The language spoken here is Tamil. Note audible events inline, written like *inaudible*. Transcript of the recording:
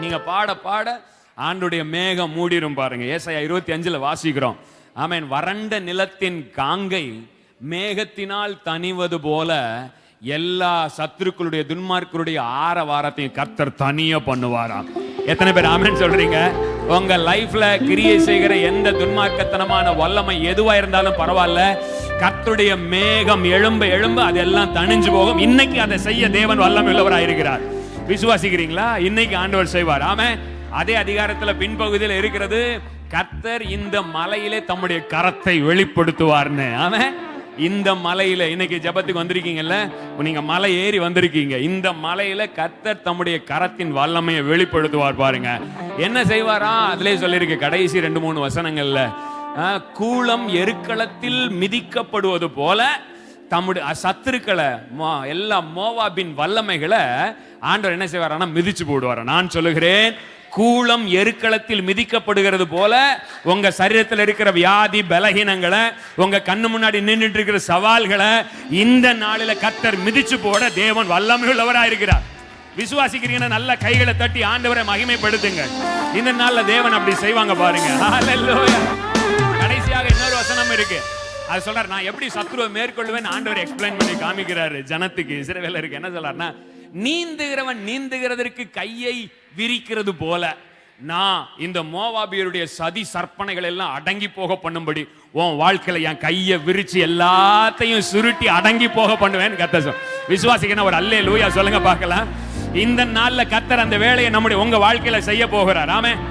நீங்க பாட பாட ஆண்டுடைய மேகம் மூடிரும் பாருங்க. ஏசையா இருபத்தி அஞ்சுல வாசிக்கிறோம். ஆமேன். வறண்ட நிலத்தின் காங்கை மேகத்தினால் தணிவது போல எல்லா சத்துருக்களுடைய துன்மார்க்கருடைய ஆரவாரத்தையும் கர்த்தர் தனியா பண்ணுவாராம். எத்தனை பேர் ஆமேன் சொல்றீங்க? உங்க லைஃப்ல கிரியை செய்கிற எந்த துன்மார்க்கத்தனமான வல்லமை எதுவா இருந்தாலும் பரவாயில்ல. கர்த்தருடைய மேகம் எழும்ப எழும்ப அதெல்லாம் தணிஞ்சு போகும். இன்னைக்கு அதை செய்ய தேவன் வல்லமை உள்ளவராயிருக்கிறார் இருக்கிறார் விசுவாசிக்கிறீங்களா? இன்னைக்கு ஆண்டவர் செய்வார். ஆமே அதே அதிகாரத்துல பின்பகுதியில் இருக்கிறது கர்த்தர் இந்த மலையிலே தம்முடைய கரத்தை வெளிப்படுத்துவார்னு. ஆமே இந்த மலையில இன்னைக்கு ஜெபத்துக்கு வந்திருக்கீங்கல்ல? நீங்க மலை ஏறி வந்திருக்கீங்க. இந்த மலையில கர்த்தர் தம்முடைய கரத்தின் வல்லமையை வெளிப்படுத்துவார் பாருங்க. என்ன செய்வாரா? அதுலயே சொல்லியிருக்கு கடைசி ரெண்டு மூணு வசனங்கள்ல கூலம் எருக்களத்தில் மிதிக்கப்படுவது போல தம்முடைய சத்துருக்களை மோ- எல்லா மோவாபின் வல்லமைகளை ஆண்டவர் என்ன செய்வாரானா மிதிச்சு போடுவார். நான் சொல்லுகிறேன் கூளம் எருக்களத்தில் மிதிக்கப்படுகிறது போல உங்க சரீரத்தில் இருக்கிற வியாதி பலகீனங்களை உங்க கண்ணு முன்னாடி நின்றுட்டு இருக்கிற சவால்களை இந்த நாளில கத்தர் மிதிச்சு போட தேவன் வல்லமை உள்ளவராக இருக்கிறார் விசுவாசிக்கிறீங்கன்னா நல்ல கைகளை தட்டி ஆண்டவரை மகிமைப்படுத்துங்க. இந்த நாளில் தேவன் அப்படி செய்வாங்க பாருங்க. *laughs* கடைசியாக இன்னொரு வசனம் இருக்கு. அது சொல்றாரு நான் எப்படி சத்ருவை மேற்கொள்வேன் ஆண்டவர் எக்ஸ்பிளைன் பண்ணி காமிக்கிறாரு. ஜனத்துக்கு இஸ்ரவேலருக்கு இருக்கு. என்ன சொல்றாருன்னா நீந்துகிறவன் நீந்துகிறதற்கு கையை விரிக்கிறது போல நான் இந்த மோவாபியருடைய சதி சற்பனைகள் எல்லாம் அடங்கி போக பண்ணும்படி உன் வாழ்க்கையில என் கையை விரிச்சு எல்லாத்தையும் சுருட்டி அடங்கி போக பண்ணுவேன் கத்த விசுவாசிக்கணும் ஒரு அல்லே லூயா சொல்லுங்க பார்க்கலாம். இந்த நாள்ல கத்தர் அந்த வேலையை நம்முடைய உங்க வாழ்க்கையில செய்ய போகிறார். ஆமே